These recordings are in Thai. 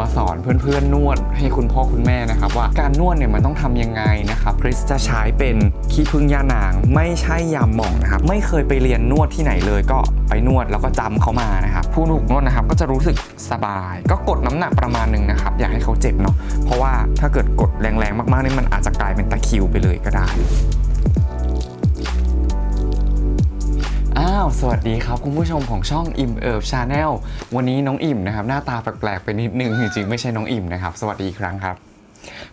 มาสอนเพื่อนๆนวดให้คุณพ่อคุณแม่นะครับว่าการนวดเนี่ยมันต้องทำยังไงนะครับคริสจะใช้เป็นขี้ผึ้งย่านาง ไม่ใช่ยาหม่องนะครับไม่เคยไปเรียนนวดที่ไหนเลยก็ไปนวดแล้วก็จำเขามานะครับผู้ถูกนวดนะครับก็จะรู้สึกสบาย ก็กดน้ำหนักประมาณหนึ่งนะครับอย่าให้เขาเจ็บเนาะเพราะว่าถ้าเกิดกดแรงๆมากๆนี่มันอาจจะกลายเป็นตะคิวไปเลยก็ได้าวสวัสดีครับ คุณผู้ชมของช่องอิมเอิบชาแนลวันนี้น้องอิ่มนะครับ หน้าตาแปลกๆไปนิดนึง จริงๆ ไม่ใช่น้องอิ่มนะครับ สวัสดีอีกครั้งครับ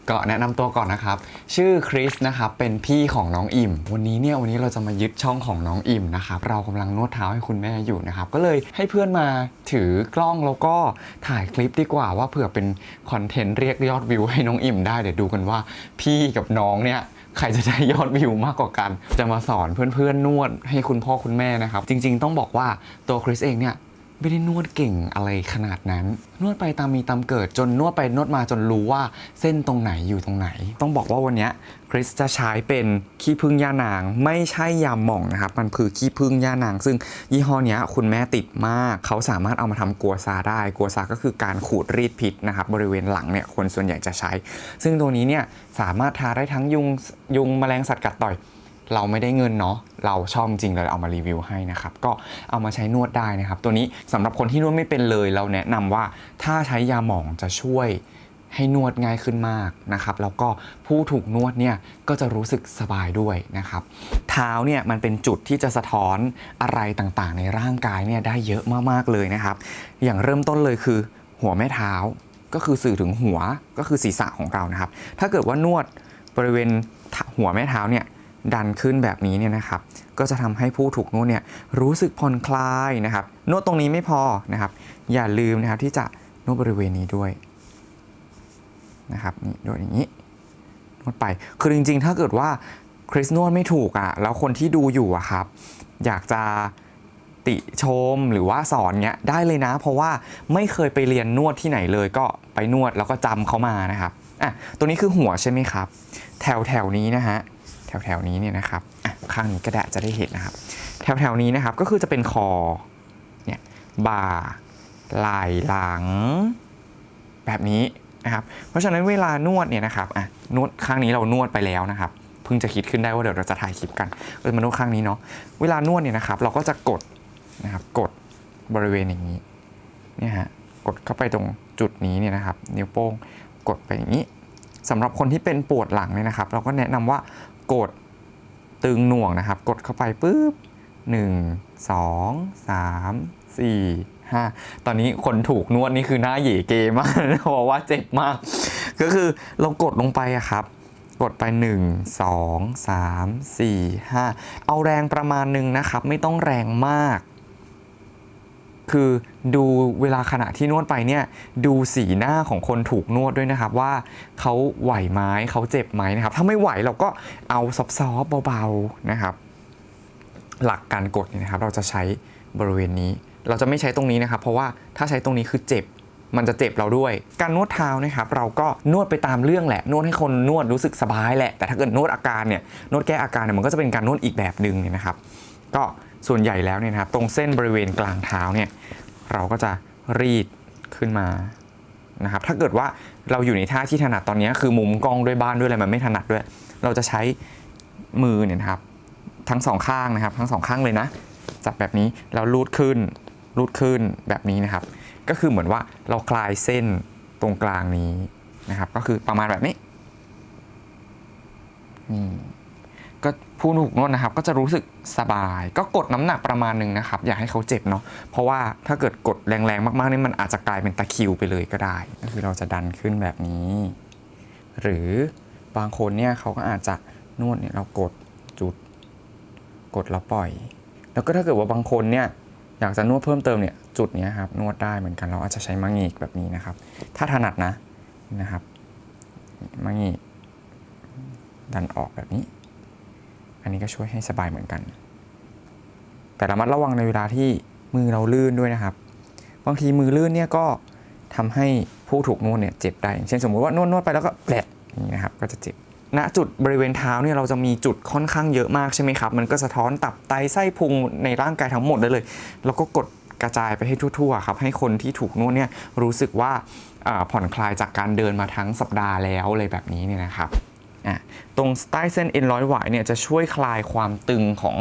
ก็แนะนำตัวก่อนนะครับ ชื่อคริสนะครับ เป็นพี่ของน้องอิ่ม วันนี้เนี่ยวันนี้เราจะมายึดช่องของน้องอิ่มนะครับ เรากำลังนวดเท้าให้คุณแม่อยู่นะครับ ก็เลยให้เพื่อนมาถือกล้องแล้วก็ถ่ายคลิปดีกว่าว่าเผื่อเป็นคอนเทนต์เรียกยอดวิวให้น้องอิ่มได้เดี๋ยวดูกันว่าพี่กับน้องเนี่ย ใครจะได้ยอดวิวมากกว่ากัน จะมาสอนเพื่อนๆนวดให้คุณพ่อคุณแม่นะครับ จริง ๆ ต้องบอกว่าตัวคริสเองเนี่ย ไม่ได้นวดเก่งอะไรขนาดนั้น นวดไปตามมีตามเกิดจนนวดไปนวดมาจนรู้ว่าเส้นตรงไหนอยู่ตรงไหน ต้องบอกว่าวันนี้คริสจะใช้เป็นขี้ผึ้งย่านาง ไม่ใช่ยาหม่องนะครับ มันคือขี้ผึ้งย่านาง ซึ่งยี่ห้อนี้คุณแม่ติดมาก เขาสามารถเอามาทำกัวซาได้ กัวซาก็คือการขูดรีดพิษนะครับบริเวณหลังเนี่ยคนส่วนใหญ่จะใช้ ซึ่งตัวนี้เนี่ยสามารถทาได้ทั้งยุงยุงแมลงสัตว์กัดต่อย เราไม่ได้เงินเนาะเราชอบจริงเลยเอามารีวิวให้นะครับ ก็เอามาใช้นวดได้นะครับ ตัวนี้สำหรับคนที่นวดไม่เป็นเลยเราแนะนำว่าถ้าใช้ยาหมองจะช่วยให้นวดง่ายขึ้นมากนะครับ แล้วก็ผู้ถูกนวดเนี่ยก็จะรู้สึกสบายด้วยนะครับ เท้าเนี่ยมันเป็นจุดที่จะสะท้อนอะไรต่างๆ ในร่างกายเนี่ยได้เยอะมากๆเลยนะครับ อย่างเริ่มต้นเลยคือ หัวแม่เท้าก็คือสื่อถึงหัวก็คือศีรษะของเรานะครับ ถ้าเกิดว่านวดบริเวณหัวแม่เท้าเนี่ย ดันขึ้นแบบนี้เนี่ยนะครับ ก็จะทำให้ผู้ถูกนวดเนี่ยรู้สึกผ่อนคลายนะครับ นวดตรงนี้ไม่พอนะครับ อย่าลืมนะครับที่จะนวดบริเวณนี้ด้วยนะครับนี่นวดอย่างนี้นวดไปคือจริงๆ ถ้าเกิดว่าคริสนวดไม่ถูกอะ่ะแล้วคนที่ดูอยู่อะครับ อยากจะติชมหรือว่าสอนเนี้ยได้เลยนะ เพราะว่าไม่เคยไปเรียนนวดที่ไหนเลยก็ไปนวดแล้วก็จำเขามานะครับอะตัวนี้คือหัวใช่ไหมครับ แถวแถวนี้นะฮะ แถวแถวๆนี้เนี่ยนะครับข้างนี้ก็ได้จะได้เห็นนะครับแถวแถวๆนี้นะครับก็คือจะเป็นคอเนี่ยบ่าไหล่หลัง แบบนี้นะครับ เพราะฉะนั้นเวลานวดเนี่ยนะครับอะนวดข้างนี้เรานวดไปแล้วนะครับเพิ่งจะคิดขึ้นได้ว่าเดี๋ยวเราจะถ่ายคลิปกันเออมานวดข้างนี้เนาะเวลานวดเนี่ยนะครับ เราก็จะกดนะครับกดบริเวณอย่างนี้เนี่ยฮะกดเข้าไปตรงจุดนี้เนี่ยนะครับ นิ้วโป้งกดไปอย่างนี้สำหรับคนที่เป็นปวดหลังเนี่ยนะครับ เราก็แนะนำว่า กดตึงหน่วงนะครับ กดเข้าไปปุ๊บ1 2 3 4 5ตอนนี้คนถูกนวดนี่คือหน้าเหย่เกมากเพราะว่าเจ็บมาก ก็คือเรากดลงไปอะครับ กดไป 1 2 3 4 5 เอาแรงประมาณหนึ่งนะครับ ไม่ต้องแรงมาก คือดูเวลาขณะที่นวดไปเนี่ยดูสีหน้าของคนถูกนวดด้วยนะครับว่าเขาไหวไหมเขาเจ็บไหมนะครับ ถ้าไม่ไหวเราก็เอาซอฟต์ๆเบาๆนะครับ หลักการกดเนี่ยนะครับ เราจะใช้บริเวณนี้ เราจะไม่ใช้ตรงนี้นะครับ เพราะว่าถ้าใช้ตรงนี้คือเจ็บมันจะเจ็บเราด้วย การนวดเท้านะครับเราก็นวดไปตามเรื่องแหละ นวดให้คนนวดรู้สึกสบายแหละ แต่ถ้าเกิดนวดอาการเนี่ยนวดแก้อาการเนี่ยมันก็จะเป็นการนวดอีกแบบหนึ่งเนี่ยนะครับ ก็ ส่วนใหญ่แล้วเนี่ยนะครับตรงเส้นบริเวณกลางเท้าเนี่ยเราก็จะรีดขึ้นมานะครับถ้าเกิดว่าเราอยู่ในท่าที่ถนัดตอนนี้คือมุมกล้องด้วยบ้านด้วยอะไรมันไม่ถนัดด้วย เราจะใช้มือเนี่ยนะครับทั้งสองข้างนะครับ ทั้งสองข้างเลยนะ จับแบบนี้แล้วลูดขึ้นลูดขึ้นแบบนี้นะครับ ก็คือเหมือนว่าเราคลายเส้นตรงกลางนี้นะครับ ก็คือประมาณแบบนี้นี่ ก็ผู้ถูกนวดนะครับ ก็จะรู้สึกสบาย ก็กดน้ำหนักประมาณหนึ่งนะครับ อย่าให้เขาเจ็บเนาะเพราะว่าถ้าเกิดกดแรงๆมากๆนี่มันอาจจะกลายเป็นตะคิวไปเลยก็ได้ก็คือเราจะดันขึ้นแบบนี้ หรือบางคนเนี่ยเขาก็อาจจะนวดเนี่ยเรากดจุด กดแล้วปล่อย แล้วก็ถ้าเกิดว่าบางคนเนี่ยอยากจะนวดเพิ่มเติมเนี่ยจุดนี้ครับนวดได้เหมือนกันเราอาจจะใช้มังงีกแบบนี้นะครับ ถ้าถนัดนะนะครับมังงีกดันออกแบบนี้ อันนี้ก็ช่วยให้สบายเหมือนกัน แต่ระมัดระวังในเวลาที่มือเราลื่นด้วยนะครับ บางทีมือลื่นเนี่ยก็ทำให้ผู้ถูกนวดเนี่ยเจ็บได้อย่างเช่นสมมุติว่านวดนวดไปแล้วก็แปลดอย่างนี้นะครับก็จะเจ็บณจุดบริเวณเท้าเนี่ยเราจะมีจุดค่อนข้างเยอะมากใช่ไหมครับ มันก็สะท้อนตับไตไส้พุงในร่างกายทั้งหมดได้เลย แล้วก็กดกระจายไปให้ทั่วๆครับให้คนที่ถูกนวดเนี่ยรู้สึกว่าผ่อนคลายจากการเดินมาทั้งสัปดาห์แล้วอะไรแบบนี้เนี่ยนะครับ อะตรงใต้เส้นเอ็นร้อยหวายเนี่ยจะช่วยคลายความตึงของ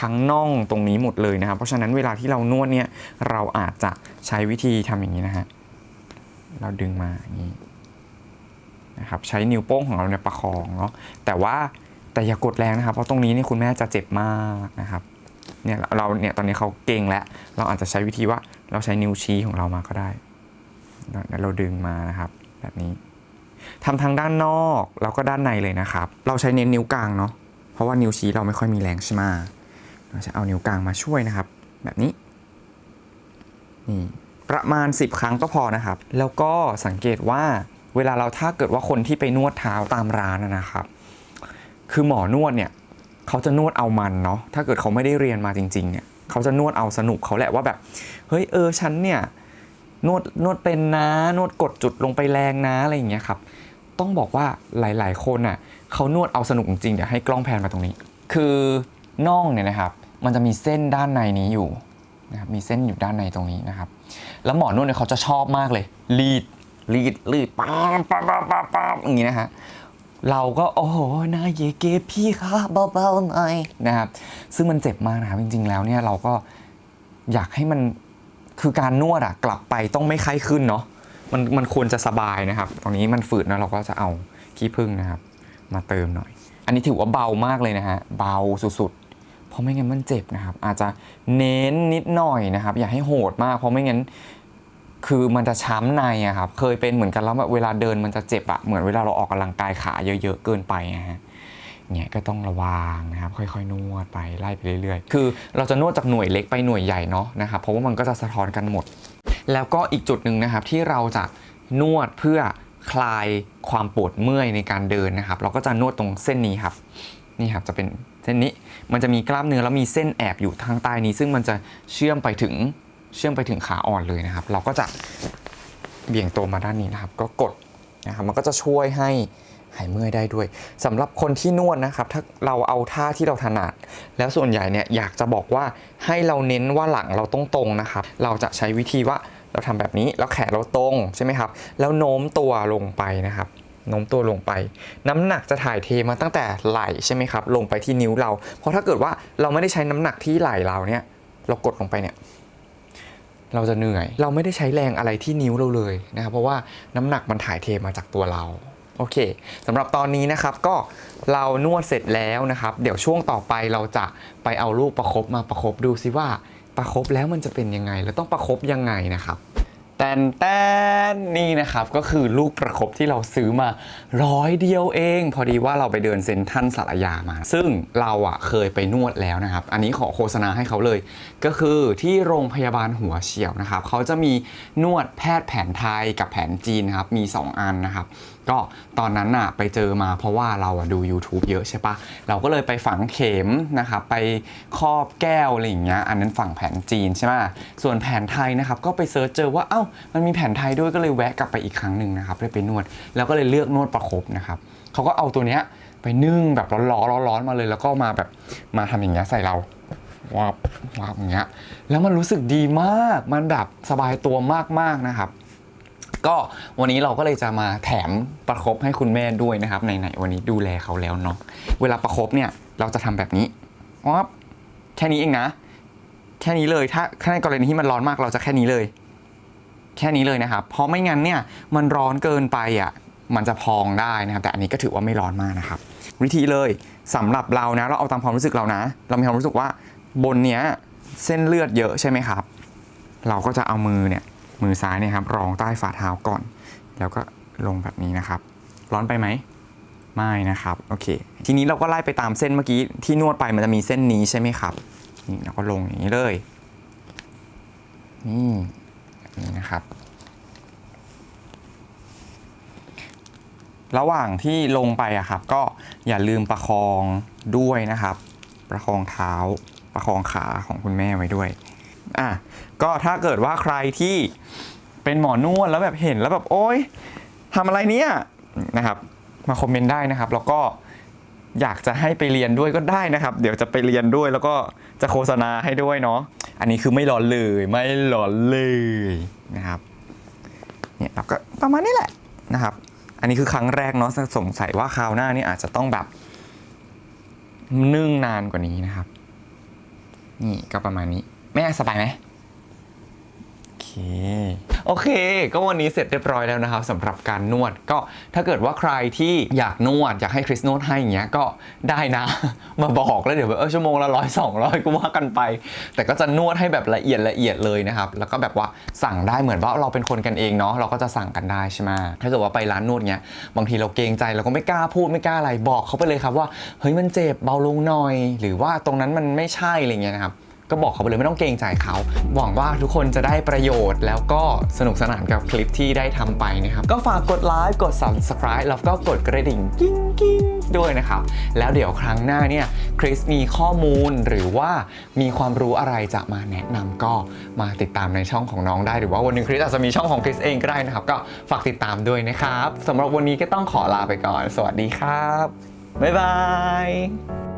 ทั้งน่องตรงนี้หมดเลยนะครับ เพราะฉะนั้นเวลาที่เรานวดเนี่ยเราอาจจะใช้วิธีทำอย่างนี้นะฮะเราดึงมาอย่างนี้นะครับใช้นิ้วโป้งของเราเนี่ยประคองเนาะแต่ว่าแต่อย่ากดแรงนะครับ เพราะตรงนี้นี่คุณแม่จะเจ็บมากนะครับเนี่ยเราเนี่ยตอนนี้เขาเก่งแล้ว เราอาจจะใช้วิธีว่าเราใช้นิ้วชี้ของเรามาก็ได้แล้วเราดึงมานะครับ แบบนี้ ทำทางด้านนอกแล้วก็ด้านในเลยนะครับ เราใช้เน้นนิ้วกลางเนาะเพราะว่านิ้วชี้เราไม่ค่อยมีแรงใช่ไหมเราจะเอานิ้วกลางมาช่วยนะครับ แบบนี้นี่ประมาณ 10 ครั้งก็พอนะครับ แล้วก็สังเกตว่าเวลาเราถ้าเกิดว่าคนที่ไปนวดเท้าตามร้านนะครับ คือหมอนวดเนี่ยเขาจะนวดเอามันเนาะถ้าเกิดเขาไม่ได้เรียนมาจริงๆเนี่ยเขาจะนวดเอาสนุกเขาแหละว่าแบบ เฮ้ยเออฉันเนี่ย นวดนวดเป็นนะ นวดกดจุดลงไปแรงนะอะไรอย่างเงี้ยครับ ต้องบอกว่าหลาย ๆ คนอะเขานวดเอาสนุกจริงเดี๋ยวให้กล้องแพนมาตรงนี้ คือน่องเนี่ยนะครับ มันจะมีเส้นด้านในนี้อยู่นะครับมีเส้นอยู่ด้านในตรงนี้นะครับ แล้วหมอนวดเนี่ยเขาจะชอบมากเลยรีดรีดรีดป๊าบป๊าบป๊าบป๊าบป๊าบอย่างงี้นะฮะเราก็โอ้โหนายเยเกพี่คะเบาๆหน่อยนะครับ ซึ่งมันเจ็บมากนะครับจริง ๆ แล้วเนี่ยเราก็อยากให้มัน คือการนวดอะกลับไปต้องไม่ไข้ขึ้นเนาะมันมันควรจะสบายนะครับ ตรงนี้มันฝืดนะเราก็จะเอาขี้ผึ้งนะครับ มาเติมหน่อย อันนี้ถือว่าเบามากเลยนะฮะเบาสุดๆ เพราะไม่งั้นมันเจ็บนะครับ อาจจะเน้นนิดหน่อยนะครับ อย่าให้โหดมาก เพราะไม่งั้นคือมันจะช้ำในอะครับ เคยเป็นเหมือนกันแล้วแบบเวลาเดินมันจะเจ็บอะเหมือนเวลาเราออกกำลังกายขาเยอะ ๆ เกินไปนะฮะ เนี่ยก็ต้องระวังนะครับค่อยๆ นวดไปไล่ไปเรื่อยๆ คือเราจะนวดจากหน่วยเล็กไปหน่วยใหญ่เนาะนะครับเพราะว่ามันก็จะสะท้อนกันหมด แล้วก็อีกจุดหนึ่งนะครับที่เราจะนวดเพื่อคลายความปวดเมื่อยในการเดินนะครับ เราก็จะนวดตรงเส้นนี้ครับนี่ครับจะเป็นเส้นนี้มันจะมีกล้ามเนื้อแล้วมีเส้นแอบอยู่ทางใต้นี้ ซึ่งมันจะเชื่อมไปถึงเชื่อมไปถึงขาอ่อนเลยนะครับ เราก็จะเบี่ยงตัวมาด้านนี้นะครับ ก็กดนะครับมันก็จะช่วยให้ หายเมื่อยได้ด้วยสำหรับคนที่นวดนะครับ ถ้าเราเอาท่าที่เราถนัด แล้วส่วนใหญ่เนี่ยอยากจะบอกว่าให้เราเน้นว่าหลังเราต้องตรงนะครับ เราจะใช้วิธีว่าเราทำแบบนี้แล้วแขนเราตรงใช่ไหมครับ แล้วโน้มตัวลงไปนะครับโน้มตัวลงไป น้ำหนักจะถ่ายเทมาตั้งแต่ไหล่ใช่ไหมครับ ลงไปที่นิ้วเรา เพราะถ้าเกิดว่าเราไม่ได้ใช้น้ำหนักที่ไหล่เราเนี่ย เรากดลงไปเนี่ย เราจะเหนื่อย เราไม่ได้ใช้แรงอะไรที่นิ้วเราเลยนะครับ เพราะว่าน้ำหนักมันถ่ายเทมาจากตัวเรา โอเคสำหรับตอนนี้นะครับก็เรานวดเสร็จแล้วนะครับ เดี๋ยวช่วงต่อไปเราจะไปเอาลูกประคบมาประคบดูซิว่าประคบแล้วมันจะเป็นยังไง แล้วต้องประคบยังไงนะครับแตนแตนนี่นะครับก็คือลูกประคบที่เราซื้อมาร้อยเดียวเอง พอดีว่าเราไปเดินเซ็นทัลสารยามา ซึ่งเราอะเคยไปนวดแล้วนะครับ อันนี้ขอโฆษณาให้เขาเลย ก็คือที่โรงพยาบาลหัวเฉียวนะครับ เขาจะมีนวดแพทย์แผนไทยกับแผนจีนนะครับ มี 2 อันนะครับก็ตอนนั้นน่ะไปเจอมาเพราะว่าเราอะดู YouTube เยอะใช่ปะเราก็เลยไปฝังเข็มนะครับไปครอบแก้วอะไรอย่างเงี้ยอันนั้นฝั่งแผนจีนใช่ไหมส่วนแผนไทยนะครับก็ไปเซิร์ชเจอว่าเอ้ามันมีแผนไทยด้วยก็เลยแวะกลับไปอีกครั้งหนึ่งนะครับเลยไปนวด แล้วก็เลยเลือกนวดประคบนะครับเขาก็เอาตัวเนี้ยไปนึ่งแบบร้อนๆร้อนๆมาเลย แล้วก็มาแบบมาทำอย่างเงี้ยใส่เราวับวับอย่างเงี้ยแล้วมันรู้สึกดีมากมันแบบสบายตัวมากๆนะครับ ก็วันนี้เราก็เลยจะมาแถมประคบให้คุณแม่ด้วยนะครับไหนๆวันนี้ดูแลเขาแล้วเนาะเวลาประคบเนี่ยเราจะทำแบบนี้วับแค่นี้เองนะ แค่นี้เลยถ้าในกรณีที่มันร้อนมากเราจะแค่นี้เลย แค่นี้เลยนะครับ เพราะไม่งั้นเนี่ยมันร้อนเกินไปอะมันจะพองได้นะครับ แต่อันนี้ก็ถือว่าไม่ร้อนมากนะครับ วิธีเลยสำหรับเรานะ เราเอาตามความรู้สึกเรานะ เรามีความรู้สึกว่าบนเนี้ยเส้นเลือดเยอะใช่ไหมครับ เราก็จะเอามือเนี่ย มือซ้ายเนี่ยครับรองใต้ฝ่าเท้าก่อน แล้วก็ลงแบบนี้นะครับ ร้อนไปไหมไม่นะครับโอเค ทีนี้เราก็ไล่ไปตามเส้นเมื่อกี้ที่นวดไปมันจะมีเส้นนี้ใช่ไหมครับนี่เราก็ลงอย่างนี้เลยนี่นี้นะครับ ระหว่างที่ลงไปอะครับ ก็อย่าลืมประคองด้วยนะครับ ประคองเท้าประคองขาของคุณแม่ไว้ด้วย อะก็ถ้าเกิดว่าใครที่เป็นหมอนวดแล้วแบบเห็นแล้วแบบโอ๊ยทำอะไรเนี่ยนะครับ มาคอมเมนต์ได้นะครับ แล้วก็อยากจะให้ไปเรียนด้วยก็ได้นะครับ เดี๋ยวจะไปเรียนด้วยแล้วก็จะโฆษณาให้ด้วยเนาะอันนี้คือไม่ร้อนเลยไม่ร้อนเลยนะครับเนี่ยเราก็ประมาณนี้แหละนะครับ อันนี้คือครั้งแรกเนาะสงสัยว่าคราวหน้านี่อาจจะต้องแบบนึ่งนานกว่านี้นะครับ นี่ก็ประมาณนี้ แม่สบายไหม โอเค โอเค ก็วันนี้เสร็จเรียบร้อยแล้วนะครับสำหรับการนวดก็ถ้าเกิดว่าใครที่อยากนวด อยากให้คริสนวดให้อย่างเงี้ยก็ได้นะ มาบอกแล้วเดี๋ยวแบบเออชั่วโมงละร้อยสองร้อยก็ว่ากันไป แต่ก็จะนวดให้แบบละเอียดละเอียดเลยนะครับ แล้วก็แบบว่าสั่งได้เหมือนว่าเราเป็นคนกันเองเนาะเราก็จะสั่งกันได้ใช่ไหมถ้าเกิดว่าไปร้านนวดเงี้ยบางทีเราเกรงใจเราก็ไม่กล้าพูดไม่กล้าอะไรบอกเขาไปเลยครับว่าเฮ้ยมันเจ็บเบาลงหน่อย หรือว่าตรงนั้นมันไม่ใช่อะไรเงี้ยนะครับ ก็บอกเขาไปเลยไม่ต้องเกรงใจเขา หวังว่าทุกคนจะได้ประโยชน์ แล้วก็สนุกสนานกับคลิปที่ได้ทำไปนะครับ ก็ฝากกดไลค์กด subscribe แล้วก็กดกระดิ่งกิ้งกิ้งด้วยนะครับ แล้วเดี๋ยวครั้งหน้าเนี่ยคริสมีข้อมูลหรือว่ามีความรู้อะไรจะมาแนะนำก็มาติดตามในช่องของน้องได้ หรือว่าวันหนึงคริสอาจจะมีช่องของคริสเองก็ได้นะครับ ก็ฝากติดตามด้วยนะครับสำหรับวันนี้ก็ต้องขอลาไปก่อน สวัสดีครับบ๊ายบาย